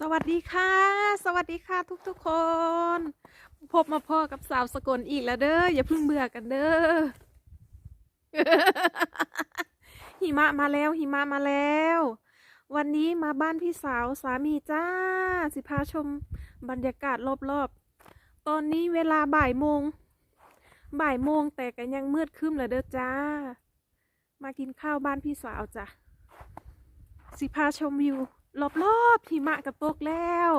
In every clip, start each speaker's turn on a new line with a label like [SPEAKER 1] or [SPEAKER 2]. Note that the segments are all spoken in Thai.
[SPEAKER 1] สวัสดีค่ะ สวัสดีค่ะทุกทุกๆคน พบมาพ่อกับสาวสกลอีกแล้วเด้ออย่าเพิ่งเบื่อกันเด้อหิมะมาแล้วหิมะมาแล้ว วันนี้มาบ้านพี่สาวสามีจ้า สิพาชมบรรยากาศรอบๆ ตอนนี้เวลาบ่ายโมง บ่ายโมงแต่ก็ยังมืดครึ้มเลยเด้อจ้า มากินข้าวบ้านพี่สาวจ้ะสิพาชมวิว รอบๆหิมะกับตกแล้ว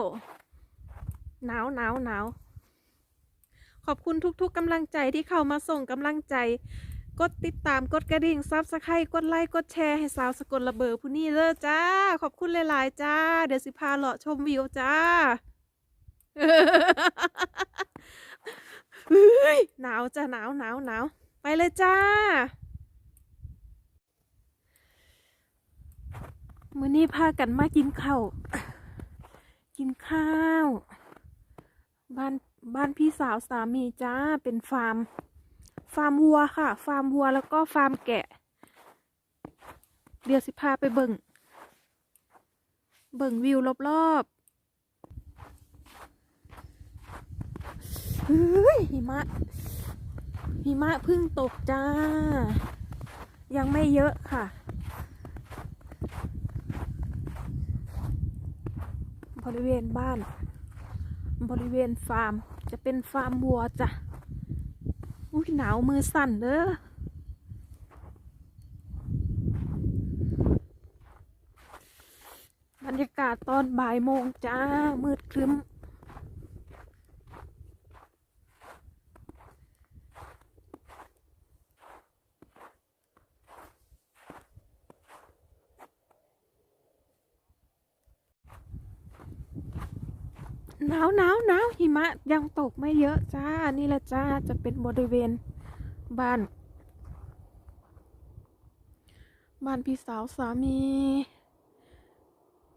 [SPEAKER 1] หนาวหนาวหนาวขอบคุณทุกๆกำลังใจที่เข้ามาส่งกำลังใจ กดติดตามกดกระดิ่งซับสไครต์กดไลค์กดแชร์ให้สาวสกลระเบอผู้นี้เลยจ้า ขอบคุณหลายๆจ้า เดี๋ยวสิพาเลาะชมวิวจ้าหนาวจ้าหนาวหนาวหนาวไปเลยจ้า มื้อนี้พากันมากินข้าวกินข้าว บ้านบ้านพี่สาวสามีจ้าเป็นฟาร์ม ฟาร์มวัวค่ะ ฟาร์มวัวแล้วก็ฟาร์มแกะ เดี๋ยวสิพาไปเบิ่ง เบิ่งวิวรอบๆเฮ้ยหิมะหิมะเพิ่งตกจ้า ยังไม่เยอะค่ะ บริเวณบ้าน บริเวณฟาร์ม จะเป็นฟาร์มวัวจ้ะอุ้ยหนาวมือสั่นเด้อบรรยากาศตอนบ่ายโมงจ้า มืดครึ้ม หนาวหนาวหนาวหิมะยังตกไม่เยอะจ้า นี่แหละจ้าจะเป็นบริเวณบ้าน บ้านพี่สาวสามี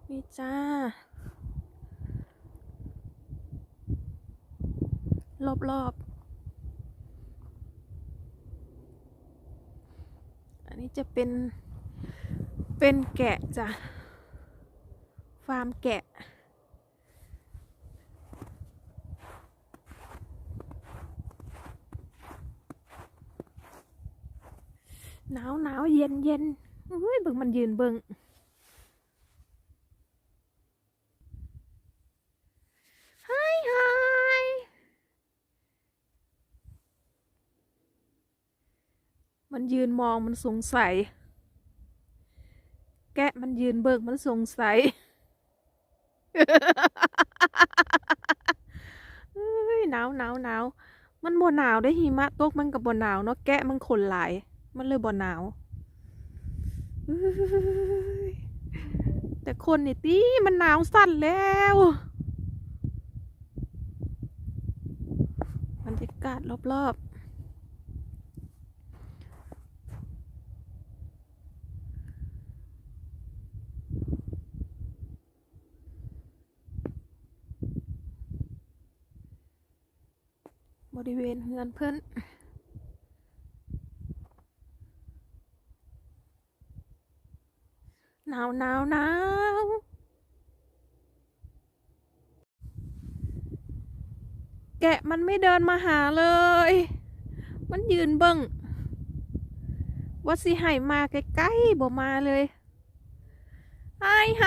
[SPEAKER 1] นี่จ้า รอบรอบอันนี้จะเป็นเป็นแกะจ้ะ ฟาร์มแกะ หนาวหนาวเย็นเย็นอุ้ยเบิ่งมันยืนเบิ่งไฮไฮมันยืนมองมันสงสัย แกะมันยืนเบิ่งมันสงสัยเอ้ยหนาวหนาวหนาวมันบ่หนาวได้หิมะตกมันกับบ่หนาวเนาะแกะมันขนหลาย มันเลยบ่หนาว แต่คนนี่ตีมันหนาวสั่นแล้วบรรยากาศรอบๆบริเวณเฮือนเพิ่น หนาวหนาวหนาวแกะมันไม่เดินมาหาเลย มันยืนเบิ่งว่าสิให้มาใกล้ๆบ่มาเลยไฮไฮ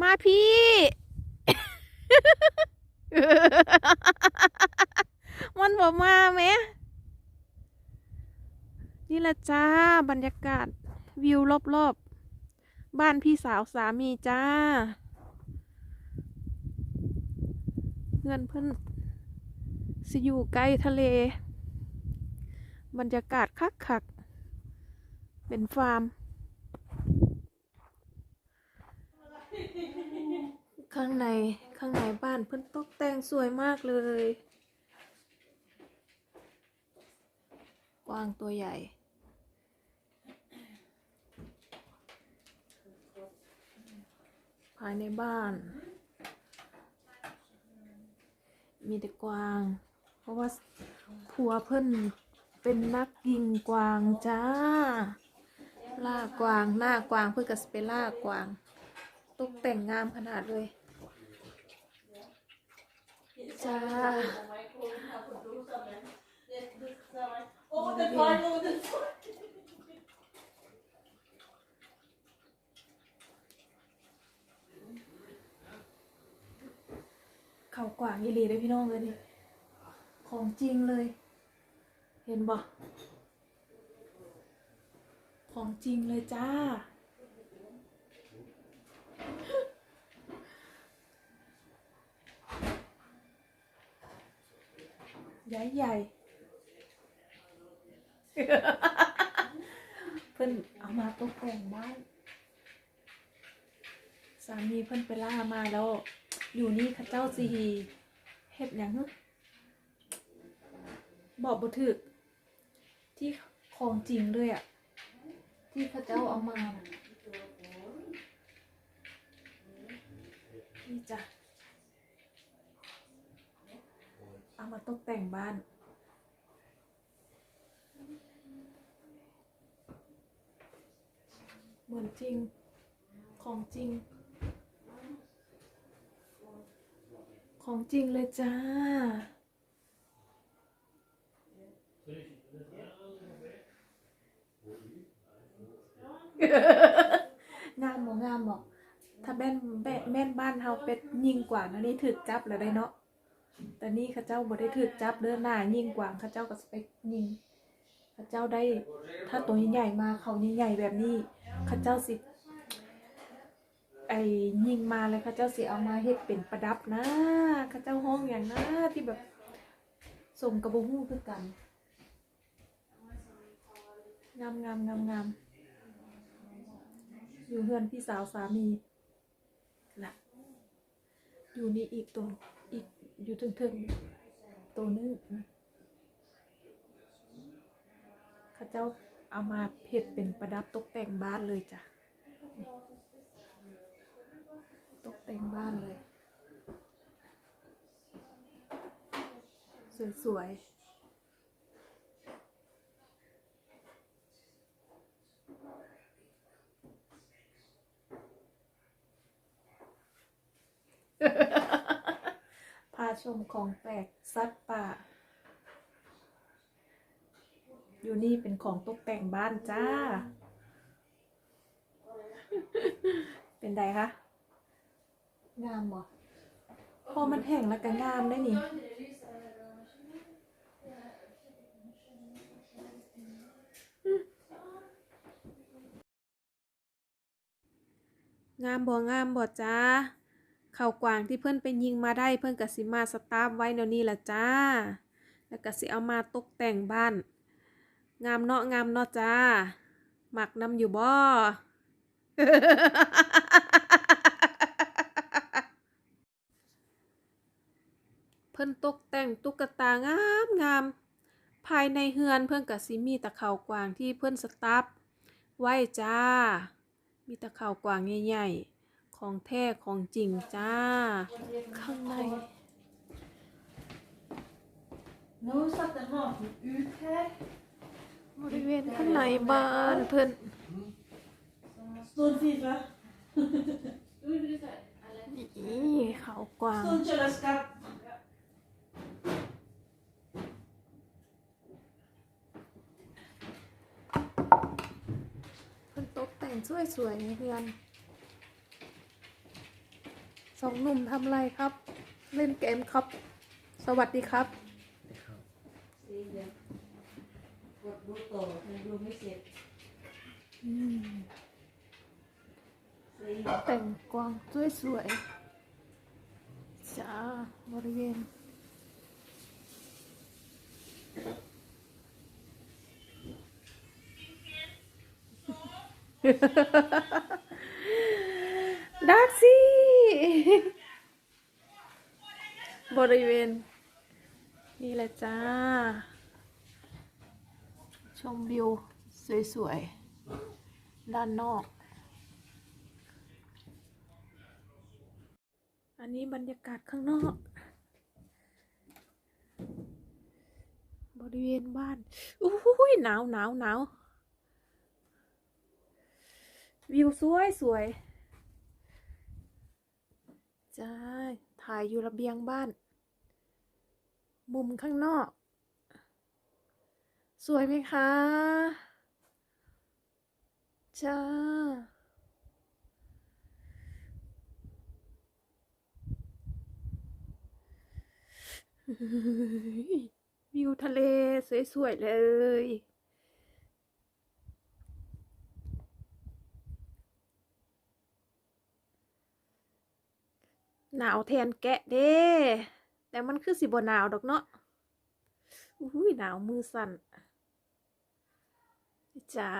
[SPEAKER 1] มาพี่ มันบ่มาไหมนี่แหละจ้าบรรยากาศวิวรอบๆ บ้านพี่สาวสามีจ้า เงินเพิ่นสิอยู่ใกล้ทะเล บรรยากาศคักคักเป็นฟาร์ม ข้างในข้างในบ้านเพิ่นตกแต่งสวยมากเลย กวางตัวใหญ่ ภายในบ้าน มีแต่กวาง เพราะว่าผัวเพิ่นเป็นนักยิงกวางจ้า ล่ากวางหน้ากวางเพื่อกับสเปล่ากวางตกแต่งงามขนาดเลย จ้า
[SPEAKER 2] Oh, the final, the
[SPEAKER 1] เขากว่าง อีหลีเลยพี่น้องเลยนี่ของจริงเลย เห็นบ่ของจริงเลยจ้า ใหญ่ใหญ่เพิ่นเอามาตกแต่งบ้านสามีเพิ่นไปล่ามาแล้ว อยู่นี่ข้าเจ้าสี เฮ็ดหยังฮึบอกบ่ถึก ที่ของจริงเลยอะที่เข้าเจ้าเอามาน่ะนี่จ้ะเอามาตกแต่งบ้านเหมือนจริง ของจริง ของจริงเลยจ้า งามบ่งามบ่ถ้าแม่นแม่แม่นบ้านเฮาเป็ดยิ่งกว่านะนี่ถึกจับแล้วได้เนาะ แต่นี่เข้าเจ้าบ่ได้ถึกจับเด้อหน้ายิ่งกว่าเข้าเจ้าก็สเปคยิงเข้าเจ้าได้ ถ้าตัวใหญ่ๆมาเขาใหญ่ๆแบบนี้เข้าเจ้าสิ ไอ้ยิงมาเลยเข้าเจ้าสิเอามาเฮ็ดเป็นประดับนะข้าเจ้าห้องอย่างนะที่แบบสมกับบ่ฮู้คือกันงามงามงามงามอยู่เฮือนพี่สาวสามีนะอยู่นี่อีกตัวอีกอยู่ถึงๆตัวนึงนะเข้าเจ้าเอามาเฮ็ดเป็นประดับตกแต่งบ้านเลยจ้ะ ตกแต่งบ้านเลย สวยๆพาชมของแปลกสัตว์ป่า อยู่นี่เป็นของตกแต่งบ้านจ้า เป็นไดคะ งามบ่พอมันแห้งแล้วก็งามได้นี่งามบ่งามบ่จ้าเข้ากวางที่เพื่อนไปยิงมาได้เพื่อนก็สิมาสตาร์ฟไว้เดี๋ยวนี้ละจ้า แล้วก็สิเอามาตกแต่งบ้าน งามเนาะงามเนาะจ้าหมักน้ำอยู่บ่ เพิ่นตกแต่งตุ๊กตางามงาม ภายในเฮือนเพิ่นก็สิมีตะเขากวางที่เพิ่นสตัฟไว้จ้า มีตะเขากวางใหญ่ๆ ของแท้ของจริงจ้า ข้างใน
[SPEAKER 2] Nu satte maten ut här.
[SPEAKER 1] บริเวณข้างในบ้านเพิ่น
[SPEAKER 2] Stod Fifa.
[SPEAKER 1] นี่เขากวาง
[SPEAKER 2] Stod kylskåp.
[SPEAKER 1] เพิ่นตกแต่ง สวยๆในเฮือนสองหนุ่มทำอะไรครับ เล่นเกมครับ สวัสดีครับ
[SPEAKER 2] Se det. Gott bort då, men då vi ser.
[SPEAKER 1] อืม
[SPEAKER 2] Se det.
[SPEAKER 1] แต่งกวางสวยๆจ้าบริเวณ ดักซี่บริเวณ นี่แหละจ้า ชมวิว สวย ๆ ด้านนอก อันนี้บรรยากาศข้างนอก บริเวณบ้านอุ้ยหนาวหนาวหนาว วิวสวยสวยจ้าถ่ายอยู่ระเบียงบ้าน มุมข้างนอก สวยไหมคะจ้าวิวทะเลสวยๆเลย หนาวแทนแกะเด้แต่มันคือสิบ่หนาวดอกเนาะอุ้ยหนาวมือสั่นจ้า